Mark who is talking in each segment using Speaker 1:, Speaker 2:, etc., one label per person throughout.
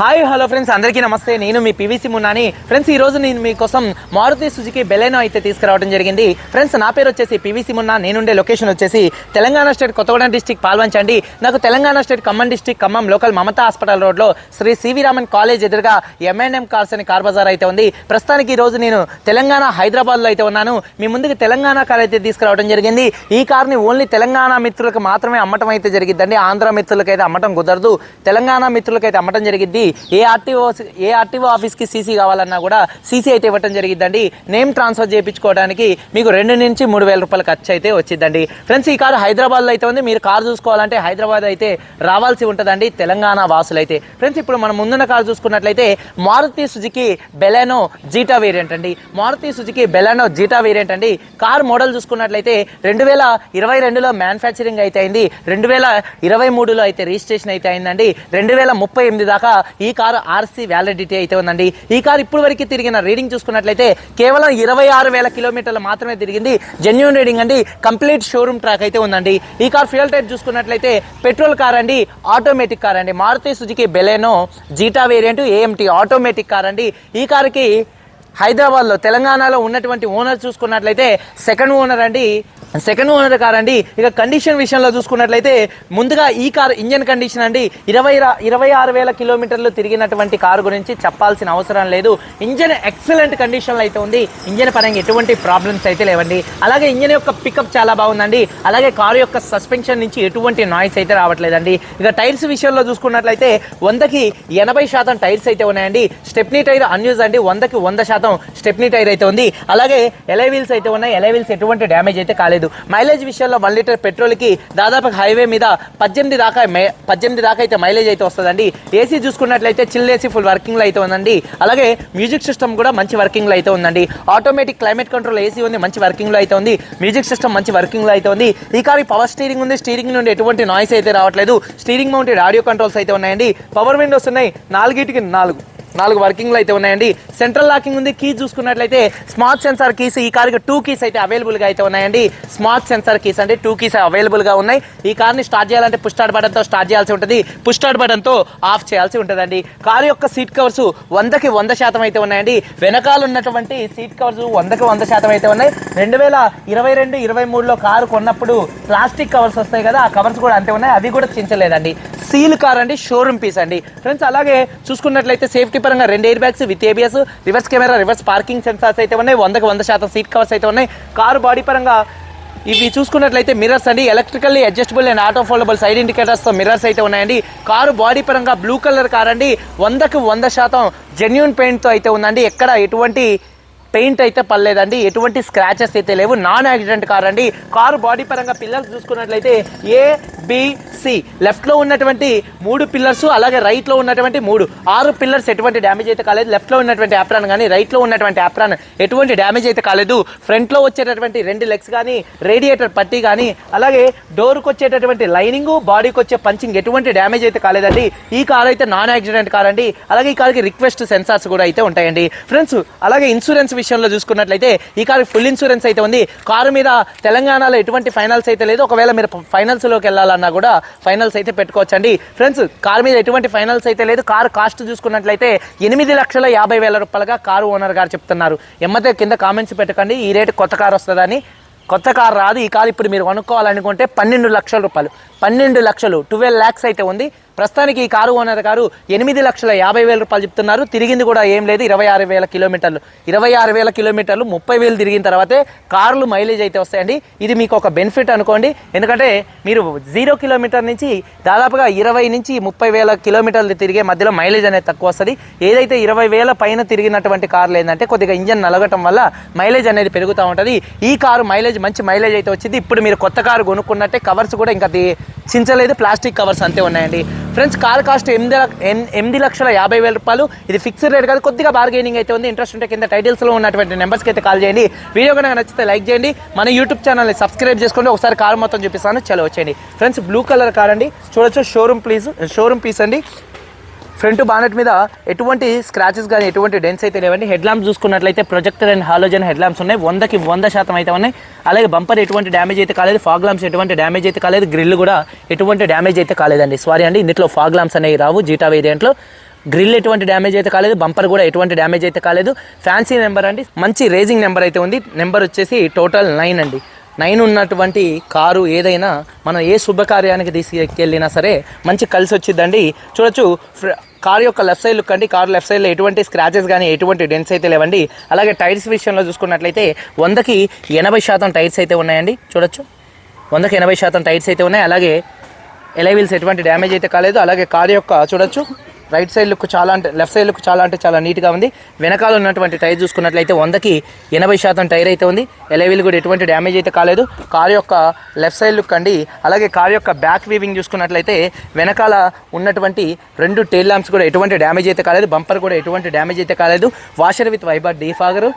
Speaker 1: Hi hello friends అందరికీ నమస్తే. నేను మీ పివిసి మున్నాని ఫ్రెండ్స్ ఈ రోజు నేను మీకోసం మారుతి సుజుకి బెలెనో అయితే తీసుకురావడం జరిగింది. ఫ్రెండ్స్ నా పేరు వచ్చేసి పివిసి మున్నా నేనుండే లొకేషన్ వచ్చేసి తెలంగాణ స్టేట్ కొత్తగూడెం డిస్టిక్ పాల్వంచండి. నాకు Telangana state Khammam district Khammam local Mamata hospital రోడ్లో శ్రీ సివి రామన్ కాలేజ్ ఎదురుగా ఎంఎన్ఎం కార్స్ అని కార్ బజార్ అయితే ఉంది. ప్రస్తుతానికి ఈ రోజు నేను తెలంగాణ హైదరాబాద్లో అయితే ఉన్నాను. మీ ముందుకు తెలంగాణ కార్ అయితే తీసుకురావడం జరిగింది. ఈ కార్ని ఓన్లీ తెలంగాణ మిత్రులకు మాత్రమే అమ్మటం అయితే జరిగిద్దండి. ఆంధ్ర మిత్రులకైతే అమ్మటం కుదరదు. తెలంగాణ మిత్రులకైతే అమ్మటం జరిగింది ఏ ఆర్టీఓ ఏ ఆర్టీఓ ఆఫీస్కి సీసీ కావాలన్నా కూడా సీసీ అయితే ఇవ్వటం జరిగిందండి నేమ్ ట్రాన్స్ఫర్ చేయించుకోవడానికి మీకు రెండు నుంచి మూడు వేల రూపాయల ఖర్చు అయితే వచ్చిందండి ఫ్రెండ్స్ ఈ కారు హైదరాబాద్లో అయితే ఉంది. మీరు కారు చూసుకోవాలంటే హైదరాబాద్ అయితే రావాల్సి ఉంటుందండి తెలంగాణ వాసులైతే. ఫ్రెండ్స్ ఇప్పుడు మనం ముందున్న కారు చూసుకున్నట్లయితే Maruti Suzuki Baleno Zeta variant అండి. Maruti Suzuki Baleno Zeta variant అండి. కార్ మోడల్ చూసుకున్నట్లయితే రెండు వేల ఇరవై రెండులో మ్యానుఫ్యాక్చరింగ్ అయితే అయింది. రెండు వేల ఇరవై మూడులో అయితే రిజిస్ట్రేషన్ అయితే అయిందండి. రెండు వేల ముప్పై ఎనిమిది దాకా ఈ కారు ఆర్సీ వ్యాలిడిటీ అయితే ఉందండి ఈ కారు ఇప్పుడు వరకు తిరిగిన రీడింగ్ చూసుకున్నట్లయితే కేవలం ఇరవై ఆరు వేల కిలోమీటర్లు మాత్రమే తిరిగింది. జెన్యున్ రీడింగ్ అండి కంప్లీట్ షోరూమ్ ట్రాక్ అయితే ఉందండి. ఈ కార్ ఫ్యూయల్ టైప్ చూసుకున్నట్లయితే పెట్రోల్ కార్ అండి ఆటోమేటిక్ కార్ అండి. Maruti Suzuki Baleno Zeta variant AMT automatic car అండి. ఈ కారుకి హైదరాబాద్లో తెలంగాణలో ఉన్నటువంటి ఓనర్ చూసుకున్నట్లయితే సెకండ్ ఓనర్ అండి. సెకండ్ ఓనర్ కార్ అండి. ఇక కండిషన్ విషయంలో చూసుకున్నట్లయితే ముందుగా ఈ కార్ ఇంజన్ కండిషన్ అండి. ఇరవై ఇరవై ఆరు వేల కిలోమీటర్లు తిరిగినటువంటి కారు గురించి చెప్పాల్సిన అవసరం లేదు. ఇంజన్ ఎక్సలెంట్ కండిషన్లో అయితే ఉంది. ఇంజన్ పరంగా ఎటువంటి ప్రాబ్లమ్స్ అయితే లేవండి. అలాగే ఇంజన్ యొక్క పికప్ చాలా బాగుందండి. అలాగే కారు యొక్క సస్పెన్షన్ నుంచి ఎటువంటి నాయిస్ అయితే రావట్లేదండి. ఇక టైర్స్ విషయంలో చూసుకున్నట్లయితే వందకి ఎనభై శాతం టైర్స్ అయితే ఉన్నాయండి. స్టెప్నీ టైర్ అన్యూజ్ అండి. వందకి వంద శాతం స్టెప్నీ టైర్ అయితే ఉంది. అలాగే ఎలై వీల్స్ అయితే ఉన్నాయి. ఎలై వీల్స్ ఎటువంటి డ్యామేజ్ అయితే కాలేదు. మైలేజ్ విషయంలో వన్ లీటర్ పెట్రోల్కి దాదాపు హైవే మీద పద్దెనిమిది దాకా పద్దెనిమిది దాకా అయితే మైలేజ్ అయితే వస్తుందండి. ఏసీ చూసుకున్నట్లయితే చిల్ ఏసీ ఫుల్ వర్కింగ్లో అయితే ఉందండి. అలాగే మ్యూజిక్ సిస్టమ్ కూడా మంచి వర్కింగ్లో అయితే ఉందండి. ఆటోమేటిక్ క్లైమేట్ కంట్రోల్ ఏసీ ఉంది మంచి వర్కింగ్లో అయితే ఉంది. మ్యూజిక్ సిస్టమ్ మంచి వర్కింగ్లో అయితే ఉంది. ఈ కార్ పవర్ స్టీరింగ్ ఉంది. స్టీరింగ్ నుండి ఎటువంటి నాయిస్ అయితే రావట్లేదు. స్టీరింగ్ మౌంటెడ్ ఆడియో కంట్రోల్స్ అయితే ఉన్నాయండి. పవర్ విండోస్ ఉన్నాయి. నాలుగిటికి నాలుగు. నాలుగు వర్కింగ్లు అయితే ఉన్నాయండి. సెంట్రల్ లాకింగ్ ఉంది కీ చూసుకున్నట్లయితే స్మార్ట్ సెన్సార్ కీస్ ఈ కార్కి టూ కీస్ అయితే అవైలబుల్గా అయితే ఉన్నాయండి. స్మార్ట్ సెన్సార్ కీస్ అంటే టూ కీస్ అవైలబుల్గా ఉన్నాయి. ఈ కార్ని స్టార్ట్ చేయాలంటే పుష్ స్టార్ట్ బటన్తో స్టార్ట్ చేయాల్సి ఉంటుంది. పుష్ స్టార్ట్ బటన్తో ఆఫ్ చేయాల్సి ఉంటుందండి. కారు యొక్క సీట్ కవర్స్ వందకి వంద శాతం అయితే ఉన్నాయండి. వెనకాల ఉన్నటువంటి సీట్ కవర్స్ వందకి వంద శాతం అయితే ఉన్నాయి. రెండు వేల ఇరవై రెండు ఇరవై మూడులో కారు కొన్నప్పుడు ప్లాస్టిక్ కవర్స్ వస్తాయి కదా ఆ కవర్స్ కూడా అంతే ఉన్నాయి. అవి కూడా చించలేదండి. సీల్ కార్ అండి షోరూమ్ పీస్ అండి. ఫ్రెండ్స్ అలాగే చూసుకున్నట్లయితే సేఫ్టీ పరంగా రెండు air bags with ABS reverse camera reverse parking sensors అయితే ఉన్నాయి. వందకు వంద శాతం సీట్ కవర్స్ అయితే ఉన్నాయి. కారు బాడీ పరంగా ఇవి చూసుకున్నట్లయితే మిర్రర్స్ అండి. Electrically adjustable and auto foldable side ఇండికేటర్స్తో mirrors అయితే ఉన్నాయండి. కారు బాడీ పరంగా బ్లూ కలర్ కార్ అండి. వందకు వంద శాతం జెన్యున్ పెయింట్తో అయితే ఉందండి. ఎక్కడ ఎటువంటి పెయింట్ అయితే పర్లేదండి ఎటువంటి స్క్రాచెస్ అయితే లేవు. నాన్ యాక్సిడెంట్ కార్ అండి. కారు బాడీ పరంగా పిల్లర్స్ చూసుకున్నట్లయితే ఏ బిసి లెఫ్ట్లో ఉన్నటువంటి మూడు పిల్లర్స్ అలాగే రైట్లో ఉన్నటువంటి మూడు. ఆరు పిల్లర్స్ ఎటువంటి డ్యామేజ్ అయితే కాలేదు. లెఫ్ట్లో ఉన్నటువంటి యాప్రాన్ కానీ రైట్లో ఉన్నటువంటి యాప్రాన్ ఎటువంటి డ్యామేజ్ అయితే కాలేదు. ఫ్రంట్లో వచ్చేటటువంటి రెండు లెగ్స్ కానీ రేడియేటర్ పట్టీ కానీ అలాగే డోర్కి వచ్చేటటువంటి లైనింగ్ బాడీకి వచ్చే పంచింగ్ ఎటువంటి డ్యామేజ్ అయితే కాలేదండి. ఈ కార్ అయితే నాన్ యాక్సిడెంట్ కార్ అండి. అలాగే ఈ కార్కి రిక్వెస్ట్ సెన్సార్స్ కూడా అయితే ఉంటాయండి. ఫ్రెండ్స్ అలాగే ఇన్సూరెన్స్ విషయంలో చూసుకున్నట్లయితే ఈ కారు ఫుల్ ఇన్సూరెన్స్ అయితే ఉంది. కారు మీద తెలంగాణలో ఎటువంటి ఫైనల్స్ అయితే లేదు. ఒకవేళ మీరు ఫైనల్స్లోకి వెళ్ళాలన్నా కూడా ఫైనల్స్ అయితే పెట్టుకోవచ్చండి. ఫ్రెండ్స్ కారు మీద ఎటువంటి ఫైనల్స్ అయితే లేదు. కారు కాస్ట్ చూసుకున్నట్లయితే ఎనిమిది లక్షల యాభై వేల రూపాయలుగా కారు ఓనర్ గారు చెప్తున్నారు. ఎమ్మతే కింద కామెంట్స్ పెట్టకండి. ఈ రేటు కొత్త కారు వస్తుందని. కొత్త కారు రాదు. ఈ కారు ఇప్పుడు మీరు కొనుక్కోవాలనుకుంటే పన్నెండు లక్షల రూపాయలు. పన్నెండు లక్షలు ట్వెల్వ్ ల్యాక్స్ అయితే ఉంది. ప్రస్తుతానికి ఈ కారు ఓనర్ గారు ఎనిమిది లక్షల యాభై వేల రూపాయలు చెప్తున్నారు. తిరిగింది కూడా ఏం లేదు ఇరవై ఆరు వేల కిలోమీటర్లు. ఇరవై ఆరు వేల కిలోమీటర్లు ముప్పై వేలు తిరిగిన తర్వాతే కార్లు మైలేజ్ అయితే వస్తాయండి. ఇది మీకు ఒక బెనిఫిట్ అనుకోండి. ఎందుకంటే మీరు జీరో కిలోమీటర్ నుంచి దాదాపుగా ఇరవై నుంచి ముప్పై వేల కిలోమీటర్లు తిరిగే మధ్యలో మైలేజ్ అనేది తక్కువ వస్తుంది. ఏదైతే ఇరవై వేల పైన తిరిగినటువంటి కార్లు ఏంటంటే కొద్దిగా ఇంజన్ నలగటం వల్ల మైలేజ్ అనేది పెరుగుతూ ఉంటుంది. ఈ కారు మైలేజ్ మంచి మైలేజ్ అయితే వచ్చింది. ఇప్పుడు మీరు కొత్త కారు కొనుక్కున్నట్టే కవర్స్ కూడా ఇంకా చించలేదు ప్లాస్టిక్ కవర్స్ అంతే ఉన్నాయండి. ఫ్రెండ్స్ కార్ కాస్ట్ ఎనిమిది ఎన్- ఎనిమిది లక్షల యాభై వేల రూపాయలు. ఇది ఫిక్స్డ్ రేట్ కాదు కొద్దిగా బార్గెనింగ్ అయితే ఉంది. ఇంట్రెస్ట్ ఉంటే కింద టైటిల్స్లో ఉన్నటువంటి నెంబర్స్కి అయితే కాల్ చేయండి. వీడియో కనుక నచ్చితే లైక్ చేయండి. మన యూట్యూబ్ ఛానల్ని సబ్స్క్రైబ్ చేసుకోండి. ఒకసారి కార్ మొత్తం చూపిస్తాను. చలో వచ్చేయండి. ఫ్రెండ్స్ బ్లూ కలర్ కార్ అండి. చూడొచ్చు షోరూమ్ ప్లీజ్ షోరూమ్ పీస్ అండి. ఫ్రంట్ బానెట్ మీద ఎటువంటి స్క్రాచెస్ కానీ ఎటువంటి డెన్స్ అయితే లేవండి. హెడ్ ల్యాంప్స్ చూసుకున్నట్లయితే projector and halogen head lamps ఉన్నాయి. వందకి వంద శాతం అయితే ఉన్నాయి. అలాగే బంపర్ ఎటువంటి డ్యామేజ్ అయితే కాలేదు. ఫాగ్ ల్యాంప్స్ ఎటువంటి డ్యామేజ్ అయితే కాలేదు. గ్రిల్ కూడా ఎటువంటి డ్యామేజ్ అయితే కాలేదండి. సారీ అండి ఇందులో ఫాగ్ ల్యాంప్స్ అనేవి రావు. జీటా వేరియంట్లో గ్రిల్ ఎటువంటి డ్యామేజ్ అయితే కాలేదు. బంపర్ కూడా ఎటువంటి డ్యామేజ్ అయితే కాలేదు. ఫ్యాన్సీ నెంబర్ అండి. మంచి రేసింగ్ నెంబర్ అయితే ఉంది. నెంబర్ వచ్చేసి టోటల్ నైన్ అండి. నైన్ ఉన్నటువంటి కారు ఏదైనా మనం ఏ శుభకార్యానికి తీసుకెళ్ళినా సరే మంచి కలిసి వచ్చిందండి చూడొచ్చు ఫ్ర- కార్ యొక్క లెఫ్ట్ సైడ్ లుక్ అండి. కార్ లెఫ్ట్ సైడ్లో ఎటువంటి స్క్రాచెస్ కానీ ఎటువంటి డెన్స్ అయితే లేవండి. అలాగే టైర్స్ విషయంలో చూసుకున్నట్లయితే వందకి ఎనభై శాతం టైర్స్ అయితే ఉన్నాయండి. చూడొచ్చు. వందకి ఎనభై శాతం టైర్స్ అయితే ఉన్నాయి. అలాగే ఎలైవిల్స్ ఎటువంటి డ్యామేజ్ అయితే కాలేదు. అలాగే కార్ యొక్క చూడొచ్చు. రైట్ సైడ్ లుక్ చాలా అంటే లెఫ్ట్ సైడ్ లుక్ చాలా అంటే చాలా నీట్గా ఉంది. వెనకాల ఉన్నటువంటి టైర్ చూసుకున్నట్లయితే వందకి ఎనభై శాతం టైర్ అయితే ఉంది. ఎలవీలు కూడా ఎటువంటి డ్యామేజ్ అయితే కాలేదు. కార్ యొక్క లెఫ్ట్ సైడ్ లుక్ అండి. అలాగే కార్ యొక్క బ్యాక్ వీవింగ్ చూసుకున్నట్లయితే వెనకాల ఉన్నటువంటి రెండు టైల్ ల్యాంప్స్ కూడా ఎటువంటి డ్యామేజ్ అయితే కాలేదు. బంపర్ కూడా ఎటువంటి డ్యామేజ్ అయితే కాలేదు. Washer with wiper defogger.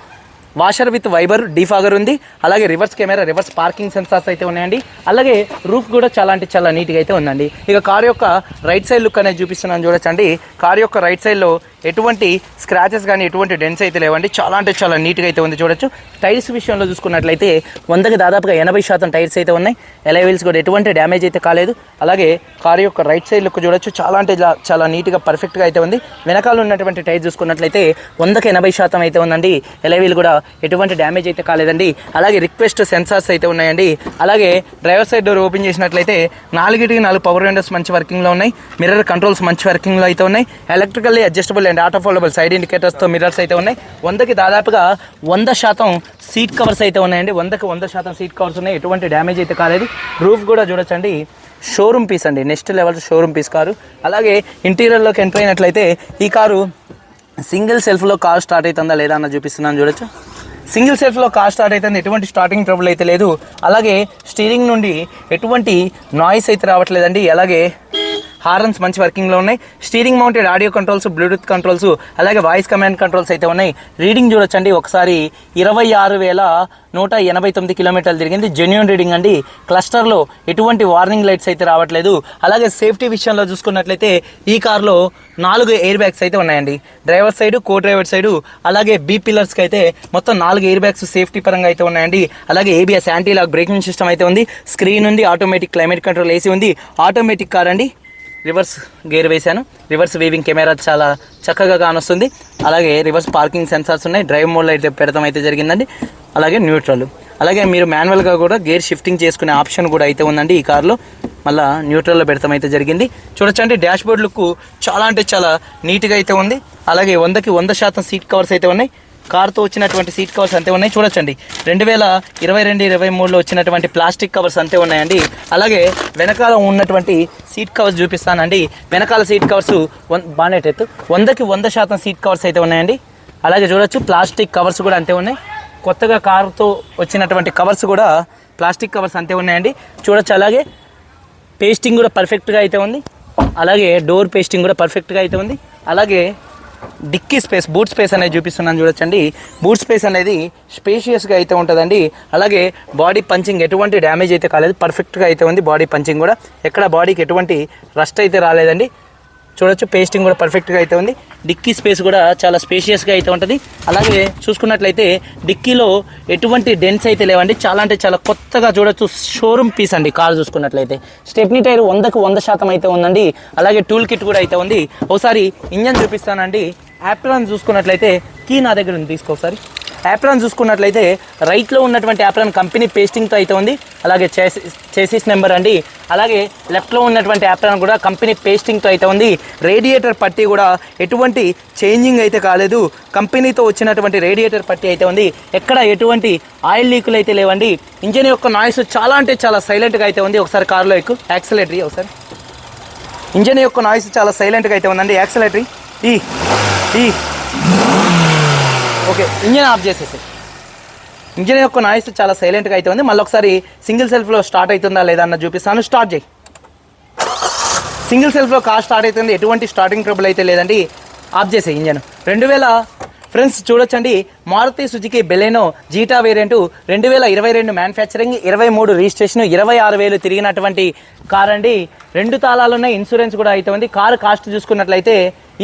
Speaker 1: Washer with wiper defogger ఉంది. అలాగే reverse camera reverse parking sensors అయితే ఉన్నాయండి. అలాగే రూఫ్ కూడా చాలా అంటే చాలా నీట్గా అయితే ఉందండి. ఇక కార్ యొక్క రైట్ సైడ్ లుక్ అనేది చూపిస్తున్నాను చూడొచ్చండి. కార్ యొక్క రైట్ సైడ్లో ఎటువంటి స్క్రాచెస్ కానీ ఎటువంటి డెన్స్ అయితే లేవండి. చాలా అంటే చాలా నీట్గా అయితే ఉంది చూడొచ్చు. టైర్స్ విషయంలో చూసుకున్నట్లయితే వందకి దాదాపుగా ఎనభై శాతం టైర్స్ అయితే ఉన్నాయి. ఎలైవిల్స్ కూడా ఎటువంటి డ్యామేజ్ అయితే కాలేదు. అలాగే కారు యొక్క రైట్ సైడ్ లుక్ చూడొచ్చు. చాలా అంటే చాలా నీట్గా పర్ఫెక్ట్గా అయితే ఉంది. వెనకాల ఉన్నటువంటి టైర్ చూసుకున్నట్లయితే వందకి ఎనభై శాతం అయితే ఉందండి. ఎలైవీల్ కూడా ఎటువంటి డ్యామేజ్ అయితే కాలేదండి. అలాగే రిక్వెస్ట్ సెన్సార్స్ అయితే ఉన్నాయండి. అలాగే డ్రైవర్ సైడ్ డోర్ ఓపెన్ చేసినట్లయితే నాలుగిటికి నాలుగు పవర్ విండోస్ మంచి వర్కింగ్లో ఉన్నాయి. మిర్రర్ కంట్రోల్స్ మంచి వర్కింగ్లో అయితే ఉన్నాయి. Electrically adjustable and auto foldable side ఇండికేటర్స్తో mirrors అయితే ఉన్నాయి. వందకి దాదాపుగా వంద శాతం సీట్ కవర్స్ అయితే ఉన్నాయండి. వందకి వంద శాతం సీట్ కవర్స్ ఉన్నాయి. ఎటువంటి డ్యామేజ్ అయితే కాలేదు. రూఫ్ కూడా చూడొచ్చండి. షోరూమ్ పీస్ అండి. Next level showroom piece car. అలాగే ఇంటీరియర్లోకి ఎంటర్ అయినట్లయితే ఈ కారు సింగిల్ సెల్ఫ్లో కార్ స్టార్ట్ అవుతుందా లేదా అన్న చూపిస్తున్నాను చూడొచ్చు. సింగిల్ సెల్ఫ్లో కార్ స్టార్ట్ అవుతుంది. ఎటువంటి స్టార్టింగ్ ట్రబుల్ అయితే లేదు. అలాగే స్టీరింగ్ నుండి ఎటువంటి నాయిస్ అయితే రావట్లేదండి. అలాగే హార్న్స్ మంచి వర్కింగ్లో ఉన్నాయి. Steering mounted audio controls Bluetooth controls అలాగే వాయిస్ కమాండ్ కంట్రోల్స్ అయితే ఉన్నాయి. రీడింగ్ చూడొచ్చండి. ఒకసారి ఇరవై ఆరు వేల నూట ఎనభై తొమ్మిది కిలోమీటర్లు తిరిగింది. జెన్యున్ రీడింగ్ అండి. క్లస్టర్లో ఎటువంటి వార్నింగ్ లైట్స్ అయితే రావట్లేదు. అలాగే సేఫ్టీ విషయంలో చూసుకున్నట్లయితే ఈ కార్లో నాలుగు ఎయిర్ బ్యాగ్స్ అయితే ఉన్నాయండి. Driver side co driver side అలాగే బీ పిల్లర్స్కి అయితే మొత్తం నాలుగు ఎయిర్ బ్యాగ్స్ సేఫ్టీ పరంగా అయితే ఉన్నాయండి. అలాగే ABS anti lock braking system అయితే ఉంది. స్క్రీన్ ఉంది ఆటోమేటిక్ క్లైమేట్ కంట్రోల్ ఏసీ ఉంది. ఆటోమేటిక్ కార్ అండి. రివర్స్ గేర్ వేశాను. రివర్స్ వీవింగ్ కెమెరా చాలా చక్కగా కానొస్తుంది. అలాగే రివర్స్ పార్కింగ్ సెన్సార్స్ ఉన్నాయి. డ్రైవ్ మోడ్లో అయితే పెడతాం అయితే జరిగిందండి. అలాగే న్యూట్రల్. అలాగే మీరు మాన్యువల్గా కూడా గేర్ షిఫ్టింగ్ చేసుకునే ఆప్షన్ కూడా అయితే ఉందండి ఈ కార్లో. మళ్ళీ న్యూట్రల్లో పెడతాం అయితే జరిగింది. చూడొచ్చండి డాష్ బోర్డ్ లుక్ చాలా అంటే చాలా నీట్గా అయితే ఉంది. అలాగే వందకి వంద శాతం సీట్ కవర్స్ అయితే ఉన్నాయి. కార్తో వచ్చినటువంటి సీట్ కవర్స్ అంతే ఉన్నాయి. చూడొచ్చండి. రెండు వేల ఇరవై రెండు ఇరవై మూడులో వచ్చినటువంటి ప్లాస్టిక్ కవర్స్ అంతే ఉన్నాయండి. అలాగే వెనకాల ఉన్నటువంటి సీట్ కవర్స్ చూపిస్తానండి. వెనకాల సీట్ కవర్స్ వన్ బానెట్ ఎత్తు వందకి వంద శాతం సీట్ కవర్స్ అయితే ఉన్నాయండి. అలాగే చూడొచ్చు ప్లాస్టిక్ కవర్స్ కూడా అంతే ఉన్నాయి. కొత్తగా కారుతో వచ్చినటువంటి కవర్స్ కూడా ప్లాస్టిక్ కవర్స్ అంతే ఉన్నాయండి. చూడొచ్చు అలాగే పేస్టింగ్ కూడా పర్ఫెక్ట్గా అయితే ఉంది. అలాగే డోర్ పేస్టింగ్ కూడా పర్ఫెక్ట్గా అయితే ఉంది. అలాగే డిక్కీ స్పేస్ బూట్ స్పేస్ అనేది చూపిస్తున్నాను చూడొచ్చండి. బూట్ స్పేస్ అనేది స్పేషియస్గా అయితే ఉంటుందండి. అలాగే బాడీ పంచింగ్ ఎటువంటి డ్యామేజ్ అయితే కాలేదు. పర్ఫెక్ట్గా అయితే ఉంది. బాడీ పంచింగ్ కూడా. ఎక్కడ బాడీకి ఎటువంటి రస్ట్ అయితే రాలేదండి. చూడొచ్చు పేస్టింగ్ కూడా పర్ఫెక్ట్గా అయితే ఉంది. డిక్కీ స్పేస్ కూడా చాలా స్పేషియస్గా అయితే ఉంటుంది. అలాగే చూసుకున్నట్లయితే డిక్కీలో ఎటువంటి డెన్స్ అయితే లేవండి. చాలా అంటే చాలా కొత్తగా చూడొచ్చు షోరూమ్ పీస్ అండి కారు చూసుకున్నట్లయితే. స్టెప్నీ టైర్ వందకు వంద శాతం అయితే ఉందండి. అలాగే టూల్ కిట్ కూడా అయితే ఉంది. ఒకసారి ఇంజన్ చూపిస్తానండి. యాప్రాన్ చూసుకున్నట్లయితే కీ నా దగ్గర ఉంది తీసుకో ఒకసారి. యాప్రాన్ చూసుకున్నట్లయితే రైట్లో ఉన్నటువంటి యాప్రాన్ కంపెనీ పేస్టింగ్తో అయితే ఉంది. అలాగే చేసిస్ నెంబర్ అండి. అలాగే లెఫ్ట్లో ఉన్నటువంటి యాప్రాన్ కూడా కంపెనీ పేస్టింగ్తో అయితే ఉంది. రేడియేటర్ పట్టీ కూడా ఎటువంటి చేంజింగ్ అయితే కాలేదు. కంపెనీతో వచ్చినటువంటి రేడియేటర్ పట్టీ అయితే ఉంది. ఎక్కడ ఎటువంటి ఆయిల్ లీకులు అయితే లేవండి. ఇంజన్ యొక్క నాయిస్ చాలా అంటే చాలా సైలెంట్గా అయితే ఉంది. ఒకసారి కారులో ఎక్కువ యాక్సిలేటరీ ఒకసారి. ఇంజన్ యొక్క నాయిస్ చాలా సైలెంట్గా అయితే ఉందండి. యాక్సిలేటరీ ఈ ఈ. ఓకే ఇంజన్ ఆఫ్ చేసేసి ఇంజన్ యొక్క నాయిస్ చాలా సైలెంట్గా అయితే ఉంది మళ్ళీ ఒకసారి సింగిల్ సెల్ఫ్లో స్టార్ట్ అవుతుందా లేదా అన్న చూపిస్తాను స్టార్ట్ చేయి. సింగిల్ సెల్ఫ్లో కార్ స్టార్ట్ అవుతుంది. ఎటువంటి స్టార్టింగ్ ట్రబుల్ అయితే లేదండి. ఆఫ్ చేసే ఇంజన్. రెండు వేల ఫ్రెండ్స్ చూడొచ్చండి. Maruti Suzuki Baleno Zeta variant రెండు వేల ఇరవై రెండు మ్యానుఫ్యాక్చరింగ్ ఇరవై మూడు రిజిస్ట్రేషన్ ఇరవై ఆరు వేలు తిరిగినటువంటి కార్ అండి. రెండు తాళాలున్న ఇన్సూరెన్స్ కూడా అయితే ఉంది కారు కాస్ట్ చూసుకున్నట్లయితే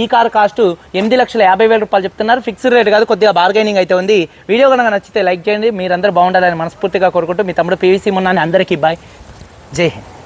Speaker 1: ఈ కార్ కాస్ట్ ఎనిమిది లక్షల యాభై వేల రూపాయలు చెప్తున్నారు. ఫిక్స్డ్ రేట్ కాదు కొద్దిగా బార్గైనింగ్ అయితే ఉంది. వీడియో కనుక నచ్చితే లైక్ చేయండి. మీరందరూ బాగుండాలని మనస్ఫూర్తిగా కోరుకుంటూ మీ తమ్ముడు పీవీసీ మున్నాని అందరికీ బాయ్ జై హింద్.